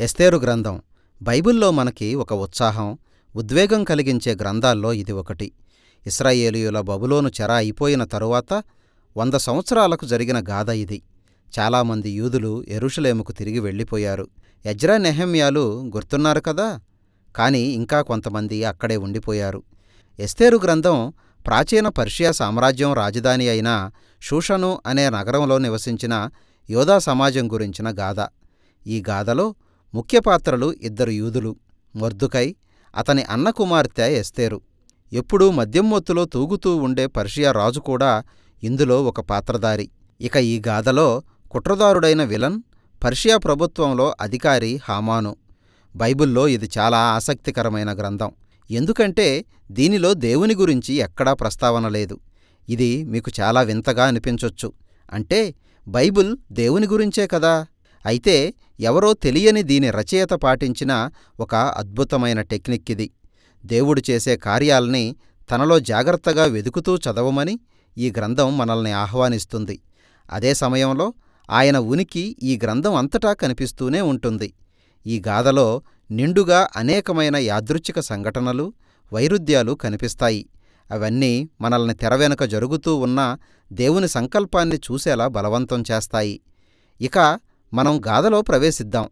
ఎస్తేరు గ్రంథం. బైబిల్లో మనకి ఒక ఉత్సాహం ఉద్వేగం కలిగించే గ్రంథాల్లో ఇది ఒకటి. ఇస్రాయేలీయుల బబులోను చెర అయిపోయిన తరువాత వంద సంవత్సరాలకు జరిగిన గాథ ఇది. చాలామంది యూదులు ఎరుషలేముకు తిరిగి వెళ్ళిపోయారు. ఎజ్రా నెహమ్యాలు గుర్తున్నారు కదా? కాని ఇంకా కొంతమంది అక్కడే ఉండిపోయారు. ఎస్తేరు గ్రంథం ప్రాచీన పర్షియా సామ్రాజ్యం రాజధాని అయిన షూషను అనే నగరంలో నివసించిన యోధా సమాజం గురించిన గాథ. ఈ గాథలో ముఖ్య పాత్రలు ఇద్దరు యూదులు మొర్దుకై అతని అన్న కుమార్తె ఎస్తేరు. ఎప్పుడూ మద్యం మొత్తులో తూగుతూ ఉండే పర్షియా రాజు కూడా ఇందులో ఒక పాత్రధారి. ఇక ఈ గాథలో కుట్రదారుడైన విలన్ పర్షియా ప్రభుత్వంలో అధికారి హామాను. బైబిల్లో ఇది చాలా ఆసక్తికరమైన గ్రంథం. ఎందుకంటే దీనిలో దేవుని గురించి ఎక్కడా ప్రస్తావన లేదు. ఇది మీకు చాలా వింతగా అనిపించొచ్చు. అంటే బైబిల్ దేవుని గురించే కదా? అయితే ఎవరో తెలియని దీని రచయిత పాటించిన ఒక అద్భుతమైన టెక్నిక్ ఇది. దేవుడు చేసే కార్యాల్ని తనలో జాగ్రత్తగా వెదుకుతూ చదవమని ఈ గ్రంథం మనల్ని ఆహ్వానిస్తుంది. అదే సమయంలో ఆయన ఉనికి ఈ గ్రంథం అంతటా కనిపిస్తూనే ఉంటుంది. ఈ గాథలో నిండుగా అనేకమైన యాదృచ్ఛిక సంఘటనలు వైరుధ్యాలు కనిపిస్తాయి. అవన్నీ మనల్ని తెరవెనుక జరుగుతూ ఉన్న దేవుని సంకల్పాన్ని చూసేలా బలవంతం చేస్తాయి. ఇక మనం గాథలో ప్రవేశిద్దాం.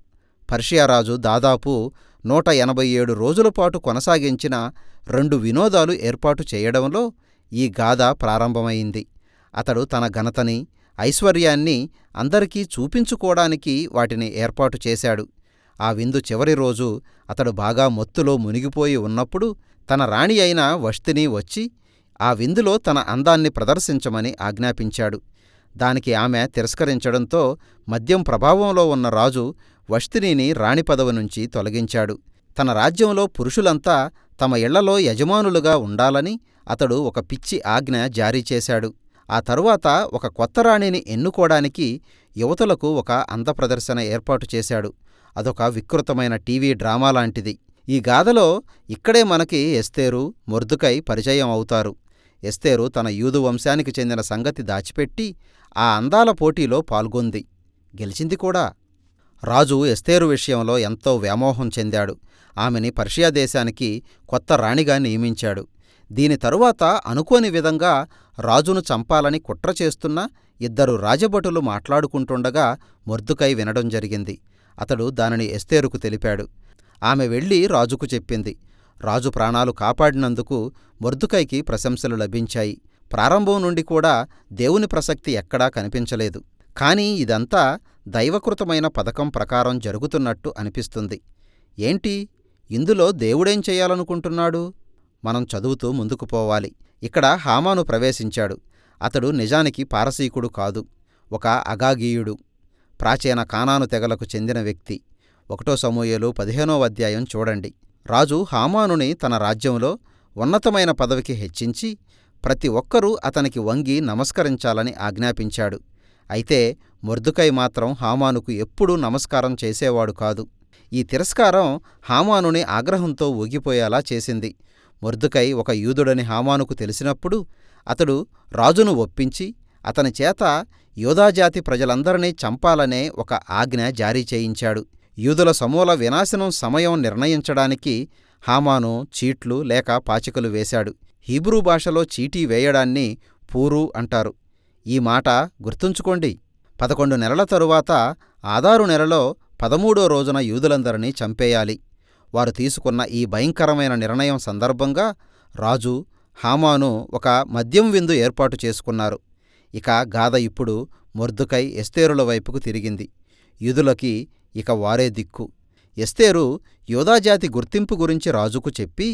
పర్షియారాజు దాదాపు నూట ఎనభై ఏడు రోజులపాటు కొనసాగించిన రెండు వినోదాలు ఏర్పాటు చేయడంలో ఈ గాథ ప్రారంభమైంది. అతడు తన ఘనతని ఐశ్వర్యాన్ని అందరికీ చూపించుకోవడానికి వాటిని ఏర్పాటు చేశాడు. ఆ విందు చివరి రోజు అతడు బాగా మొత్తులో మునిగిపోయి ఉన్నప్పుడు తన రాణి అయిన వష్తిని వచ్చి ఆ విందులో తన అందాన్ని ప్రదర్శించమని ఆజ్ఞాపించాడు. దానికి ఆమె తిరస్కరించడంతో మద్యం ప్రభావంలో ఉన్న రాజు వష్తినిని రాణి పదవి నుంచి తొలగించాడు. తన రాజ్యంలో పురుషులంతా తమ ఇళ్ళలో యజమానులుగా ఉండాలని అతడు ఒక పిచ్చి ఆజ్ఞ జారీ చేశాడు. ఆ తరువాత ఒక కొత్త రాణిని ఎన్నుకోడానికి యువతులకు ఒక అందప్రదర్శన ఏర్పాటు చేశాడు. అదొక వికృతమైన టీవీ డ్రామా లాంటిది. ఈ గాథలో ఇక్కడే మనకి ఎస్తేరు మొర్దుకై పరిచయం అవుతారు. ఎస్తేరు తన యూదు వంశానికి చెందిన సంగతి దాచిపెట్టి ఆ అందాల పోటీలో పాల్గొంది. గెలిచింది కూడా. రాజు ఎస్తేరు విషయంలో ఎంతో వ్యామోహం చెందాడు. ఆమెని పర్షియా దేశానికి కొత్త రాణిగా నియమించాడు. దీని తరువాత అనుకోని విధంగా రాజును చంపాలని కుట్ర చేస్తున్న ఇద్దరు రాజభటులు మాట్లాడుకుంటుండగా మొర్దుకై వినడం జరిగింది. అతడు దానిని ఎస్తేరుకు తెలిపాడు. ఆమె వెళ్ళి రాజుకు చెప్పింది. రాజు ప్రాణాలు కాపాడినందుకు మొర్దుకైకి ప్రశంసలు లభించాయి. ప్రారంభం నుండి కూడా దేవుని ప్రసక్తి ఎక్కడా కనిపించలేదు. కాని ఇదంతా దైవకృతమైన పథకం ప్రకారం జరుగుతున్నట్టు అనిపిస్తుంది. ఏంటి? ఇందులో దేవుడేం చేయాలనుకుంటున్నాడు? మనం చదువుతూ ముందుకు పోవాలి. ఇక్కడ హామాను ప్రవేశించాడు. అతడు నిజానికి పారసీకుడు కాదు. ఒక అగాగీయుడు. ప్రాచీన కానాను తెగలకు చెందిన వ్యక్తి. ఒకటో సమూయలు పదిహేనో అధ్యాయం చూడండి. రాజు హామానుని తన రాజ్యంలో ఉన్నతమైన పదవికి హెచ్చించి ప్రతి ఒక్కరూ అతనికి వంగి నమస్కరించాలని ఆజ్ఞాపించాడు. అయితే మొర్దుకై మాత్రం హామానుకు ఎప్పుడూ నమస్కారం చేసేవాడు కాదు. ఈ తిరస్కారం హామానుని ఆగ్రహంతో ఊగిపోయేలా చేసింది. మొర్దుకై ఒక యూదుడని హామానుకు తెలిసినప్పుడు అతడు రాజును ఒప్పించి అతని చేత యోధాజాతి ప్రజలందరినీ చంపాలనే ఒక ఆజ్ఞ జారీ చేయించాడు. యూదుల సమూల వినాశనం సమయం నిర్ణయించడానికి హామాను చీట్లు లేక పాచికలు వేశాడు. హీబ్రూ భాషలో చీటీ వేయడాన్ని పూరు అంటారు. ఈ మాట గుర్తుంచుకోండి. పదకొండు నెలల తరువాత ఆదారు నెలలో పదమూడో రోజున యూదులందరినీ చంపేయాలి. వారు తీసుకున్న ఈ భయంకరమైన నిర్ణయం సందర్భంగా రాజు హామాను ఒక మద్యం విందు ఏర్పాటు చేసుకున్నారు. ఇక గాథ ఇప్పుడు మొర్దుకై ఎస్తేరుల వైపుకు తిరిగింది. యూదులకి ఇక వారే దిక్కు. ఎస్తేరు యోధాజాతి గుర్తింపు గురించి రాజుకు చెప్పి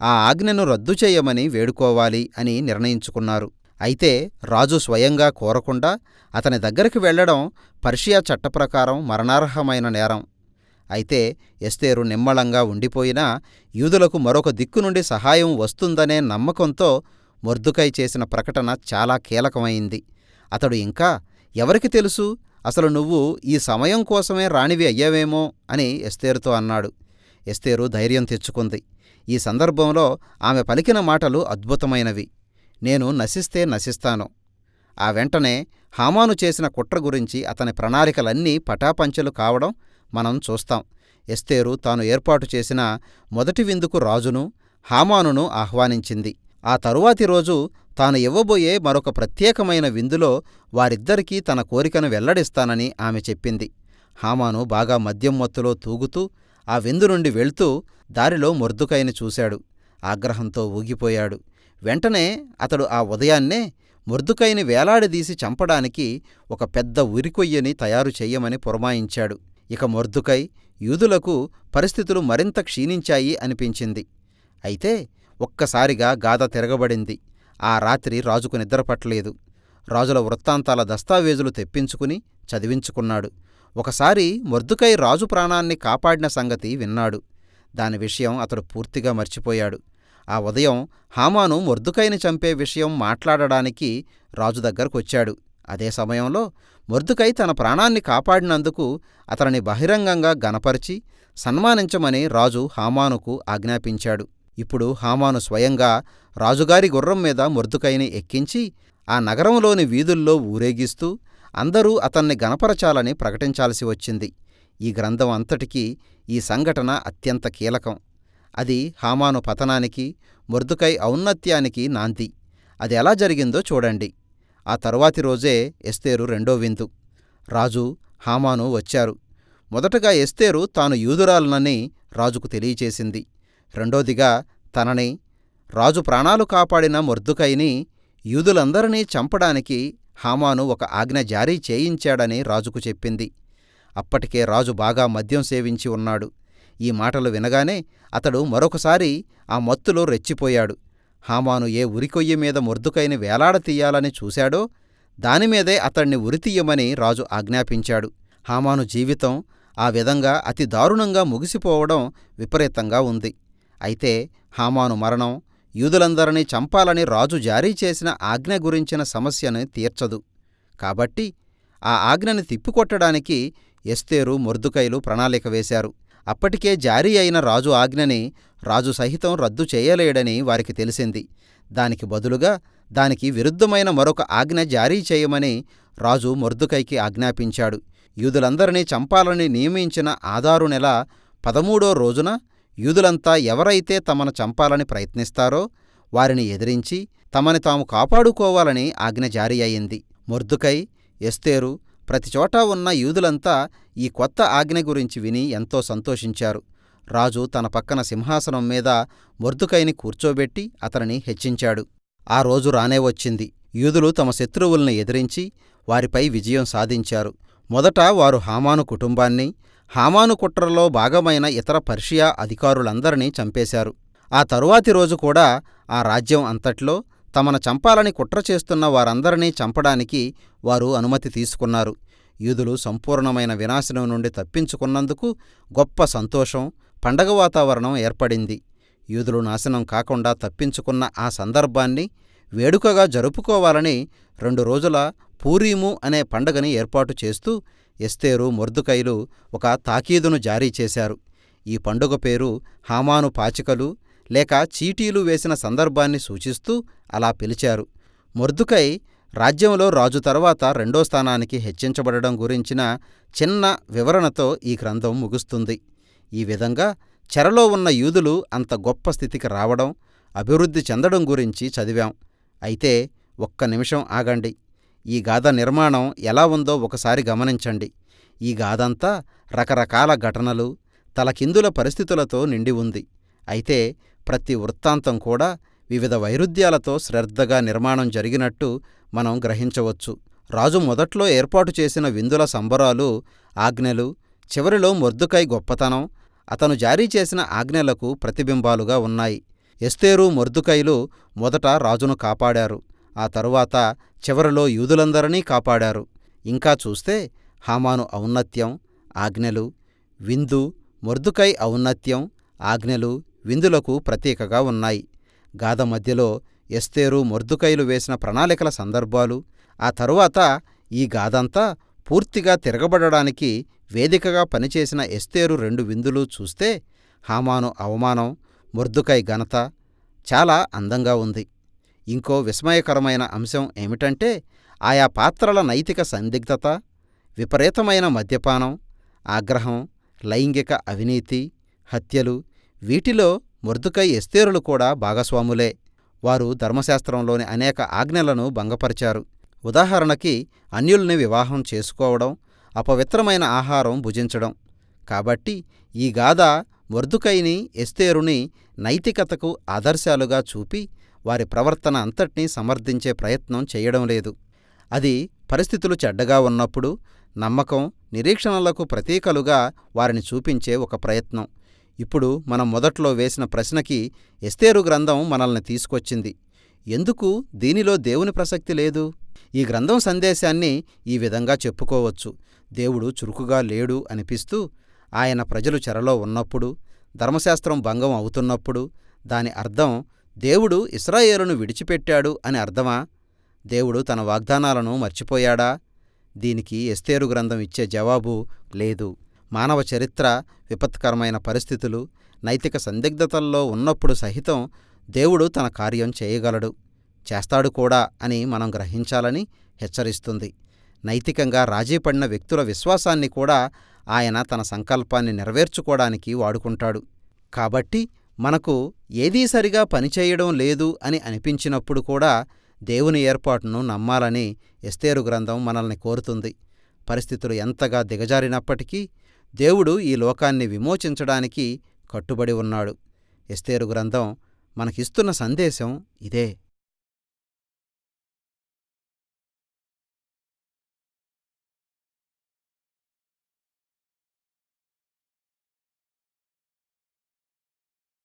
ఆ ఆజ్ఞను రద్దు చేయమని వేడుకోవాలి అని నిర్ణయించుకున్నారు. అయితే రాజు స్వయంగా కోరకుండా అతని దగ్గరికి వెళ్ళడం పర్షియా చట్టప్రకారం మరణార్హమైన నేరం. అయితే ఎస్తేరు నిమ్మళంగా ఉండిపోయినా యూదులకు మరొక దిక్కు నుండి సహాయం వస్తుందనే నమ్మకంతో మొర్దుకై చేసిన ప్రకటన చాలా కీలకమైంది. అతడు ఇంకా ఎవరికి తెలుసు? అసలు నువ్వు ఈ సమయం కోసమే రాణివి అయ్యావేమో అని ఎస్తేరుతో అన్నాడు. ఎస్తేరు ధైర్యం తెచ్చుకుంది. ఈ సందర్భంలో ఆమె పలికిన మాటలు అద్భుతమైనవి. నేను నశిస్తే నశిస్తాను. ఆ వెంటనే హామాను చేసిన కుట్ర గురించి అతని ప్రణాళికలన్నీ పటాపంచలు కావడం మనం చూస్తాం. ఎస్తేరు తాను ఏర్పాటు చేసిన మొదటి విందుకు రాజును హామానును ఆహ్వానించింది. ఆ తరువాతి రోజు తాను ఇవ్వబోయే మరొక ప్రత్యేకమైన విందులో వారిద్దరికీ తన కోరికను వెల్లడిస్తానని ఆమె చెప్పింది. హామాను బాగా మద్యం మత్తులో తూగుతూ ఆ విందు నుండి వెళ్తూ దారిలో మొర్దుకైని చూశాడు. ఆగ్రహంతో ఊగిపోయాడు. వెంటనే అతడు ఆ ఉదయాన్నే మొర్దుకైని వేలాడదీసి చంపడానికి ఒక పెద్ద ఉరికొయ్యని తయారు చెయ్యమని పురమాయించాడు. ఇక మొర్దుకై యూదులకు పరిస్థితులు మరింత క్షీణించాయి అనిపించింది. అయితే ఒక్కసారిగా గాథ తిరగబడింది. ఆ రాత్రి రాజుకు నిద్రపట్టలేదు రాజుల వృత్తాంతాల దస్తావేజులు తెప్పించుకుని చదివించుకున్నాడు. ఒకసారి మొర్దుకై రాజు ప్రాణాన్ని కాపాడిన సంగతి విన్నాడు. దాని విషయం అతడు పూర్తిగా మర్చిపోయాడు. ఆ ఉదయం హామాను మొర్దుకైని చంపే విషయం మాట్లాడడానికి రాజు దగ్గరకొచ్చాడు అదే సమయంలో మొర్దుకై తన ప్రాణాన్ని కాపాడినందుకు అతనిని బహిరంగంగా గనపరిచి సన్మానించమని రాజు హామానుకు ఆజ్ఞాపించాడు. ఇప్పుడు హామాను స్వయంగా రాజుగారి గుర్రం మీద మొర్దుకైని ఎక్కించి ఆ నగరంలోని వీధుల్లో ఊరేగిస్తూ అందరూ అతన్ని గనపరచాలని ప్రకటించాల్సి వచ్చింది. ఈ గ్రంథం అంతటికీ ఈ సంఘటన అత్యంత కీలకం. అది హామాను పతనానికి మొర్దుకై ఔన్నత్యానికి నాంది. అది ఎలా జరిగిందో చూడండి. ఆ తరువాతి రోజే ఎస్తేరు రెండో విందు. రాజు హామాను వచ్చారు. మొదటగా ఎస్తేరు తాను యూదురాలనని రాజుకు తెలియచేసింది. రెండోదిగా తనని రాజు ప్రాణాలు కాపాడిన మొర్దుకైని యూదులందరినీ చంపడానికి హామాను ఒక ఆజ్ఞ జారీ చేయించాడని రాజుకు చెప్పింది. అప్పటికే రాజు బాగా మద్యం సేవించి ఉన్నాడు. ఈ మాటలు వినగానే అతడు మరొకసారి ఆ మత్తులో రెచ్చిపోయాడు. హామాను ఏ ఉరికొయ్య మీద మొర్దుకైని వేలాడతీయాలని చూశాడో దానిమీదే అతణ్ణి ఉరితీయమని రాజు ఆజ్ఞాపించాడు. హామాను జీవితం ఆ విధంగా అతి దారుణంగా ముగిసిపోవడం విపరీతంగా ఉంది. అయితే హామాను మరణం యూదులందరినీ చంపాలని రాజు జారీ చేసిన ఆజ్ఞ గురించిన సమస్యను తీర్చదు. కాబట్టి ఆ ఆజ్ఞని తిప్పికొట్టడానికి ఎస్తేరు మొర్దుకైలు ప్రణాళిక వేశారు. అప్పటికే జారీ అయిన రాజు ఆజ్ఞని రాజు సహితం రద్దు చేయలేడని వారికి తెలిసింది. దానికి బదులుగా దానికి విరుద్ధమైన మరొక ఆజ్ఞ జారీ చేయమని రాజు మొర్దుకైకి ఆజ్ఞాపించాడు. యూదులందరినీ చంపాలని నియమించిన ఆధారు నెల పదమూడో రోజున యూదులంతా ఎవరైతే తమను చంపాలని ప్రయత్నిస్తారో వారిని ఎదిరించి తమని తాము కాపాడుకోవాలని ఆజ్ఞ జారీ అయింది. మొర్దుకై ఎస్తేరు ప్రతిచోటా ఉన్న యూదులంతా ఈ కొత్త ఆజ్ఞ గురించి విని ఎంతో సంతోషించారు. రాజు తన పక్కన సింహాసనం మీద మొర్దుకైని కూర్చోబెట్టి అతనిని హెచ్చించాడు. ఆ రోజు రానే వచ్చింది. యూదులు తమ శత్రువుల్ని ఎదిరించి వారిపై విజయం సాధించారు. మొదట వారు హామాను కుటుంబాన్ని హామాను కుట్రలో భాగమైన ఇతర పర్షియా అధికారులందరినీ చంపేశారు. ఆ తరువాతి రోజు కూడా ఆ రాజ్యం అంతట్లో తమను చంపాలని కుట్ర చేస్తున్న వారందరినీ చంపడానికి వారు అనుమతి తీసుకున్నారు. యూదులు సంపూర్ణమైన వినాశనం నుండి తప్పించుకున్నందుకు గొప్ప సంతోషం పండగ వాతావరణం ఏర్పడింది. యూదులు నాశనం కాకుండా తప్పించుకున్న ఆ సందర్భాన్ని వేడుకగా జరుపుకోవాలని రెండు రోజుల పూరీము అనే పండగని ఏర్పాటు చేస్తూ ఎస్తేరు మొర్దుకైలు ఒక తాకీదును జారీ చేశారు. ఈ పండుగ పేరు హామాను పాచికలు లేక చీటీలు వేసిన సందర్భాన్ని సూచిస్తూ అలా పిలిచారు. మొర్దుకై రాజ్యంలో రాజు తర్వాత రెండో స్థానానికి హెచ్చించబడడం గురించిన చిన్న వివరణతో ఈ గ్రంథం ముగుస్తుంది. ఈ విధంగా చెరలో ఉన్న యూదులు అంత గొప్ప స్థితికి రావడం అభివృద్ధి చెందడం గురించి చదివాం. అయితే ఒక్క నిమిషం ఆగండి. ఈ గాథ నిర్మాణం ఎలా ఉందో ఒకసారి గమనించండి. ఈ గాథంతా రకరకాల ఘటనలు తలకిందుల పరిస్థితులతో నిండి ఉంది. అయితే ప్రతి వృత్తాంతం కూడా వివిధ వైరుధ్యాలతో శ్రద్ధగా నిర్మాణం జరిగినట్టు మనం గ్రహించవచ్చు. రాజు మొదట్లో ఏర్పాటు చేసిన విందుల సంబరాలు ఆజ్ఞలు చివరిలో మొర్దుకై గొప్పతనం అతను జారీ చేసిన ఆజ్ఞలకు ప్రతిబింబాలుగా ఉన్నాయి. ఎస్తేరు మొర్దుకైలు మొదట రాజును కాపాడారు. ఆ తరువాత చివరిలో యూదులందరినీ కాపాడారు. ఇంకా చూస్తే హామాను ఔన్నత్యం ఆజ్ఞలు విందు మొర్దుకై ఔన్నత్యం ఆజ్ఞలు విందులకు ప్రతీకగా ఉన్నాయి. గాథ మధ్యలో ఎస్తేరు మొర్దుకైలు వేసిన ప్రణాళికల సందర్భాలు ఆ తరువాత ఈ గాథంతా పూర్తిగా తిరగబడడానికి వేదికగా పనిచేసిన ఎస్తేరు రెండు విందులు చూస్తే హామాను అవమానం మొర్దుకై ఘనత చాలా అందంగా ఉంది. ఇంకో విస్మయకరమైన అంశం ఏమిటంటే ఆయా పాత్రల నైతిక సందిగ్ధత విపరీతమైన మద్యపానం ఆగ్రహం లైంగిక అవినీతి హత్యలు వీటిలో మృదుకై ఎస్తేరులు కూడా భాగస్వాములే. వారు ధర్మశాస్త్రంలోని అనేక ఆజ్ఞలను భంగపరిచారు. ఉదాహరణకి అన్యుల్ని వివాహం చేసుకోవడం అపవిత్రమైన ఆహారం భుజించడం. కాబట్టి ఈ గాథ మొర్దుకైని ఎస్తేరుని నైతికతకు ఆదర్శాలుగా చూపి వారి ప్రవర్తన అంతటినీ సమర్థించే ప్రయత్నం చేయడం లేదు. అది పరిస్థితులు చెడ్డగా ఉన్నప్పుడు నమ్మకం నిరీక్షణలకు ప్రతీకలుగా వారిని చూపించే ఒక ప్రయత్నం. ఇప్పుడు మనం మొదట్లో వేసిన ప్రశ్నకి ఎస్తేరు గ్రంథం మనల్ని తీసుకొచ్చింది. ఎందుకు దీనిలో దేవుని ప్రసక్తి లేదు? ఈ గ్రంథం సందేశాన్ని ఈ విధంగా చెప్పుకోవచ్చు. దేవుడు చురుకుగా లేడు అనిపిస్తూ ఆయన ప్రజలు చెరలో ఉన్నప్పుడు ధర్మశాస్త్రం భంగం అవుతున్నప్పుడు దాని అర్థం దేవుడు ఇస్రాయేలును విడిచిపెట్టాడు అని అర్థమా? దేవుడు తన వాగ్దానాలను మర్చిపోయాడా? దీనికి ఎస్తేరు గ్రంథం ఇచ్చే జవాబు లేదు. మానవ చరిత్ర విపత్కరమైన పరిస్థితులు నైతిక సందిగ్ధతల్లో ఉన్నప్పుడు సహితం దేవుడు తన కార్యం చేయగలడు. చేస్తాడు కూడా అని మనం గ్రహించాలని హెచ్చరిస్తుంది. నైతికంగా రాజీపడిన వ్యక్తుల విశ్వాసాన్ని కూడా ఆయన తన సంకల్పాన్ని నెరవేర్చుకోవడానికి వాడుకుంటాడు. కాబట్టి మనకు ఏదీ సరిగా పనిచేయడం లేదు అని అనిపించినప్పుడు కూడా దేవుని ఏర్పాటును నమ్మాలని ఎస్తేరు గ్రంథం మనల్ని కోరుతుంది. పరిస్థితులు ఎంతగా దిగజారినప్పటికీ దేవుడు ఈ లోకాన్ని విమోచించడానికి కట్టుబడి ఉన్నాడు. ఎస్తేరు గ్రంథం మనకిస్తున్న సందేశం ఇదే.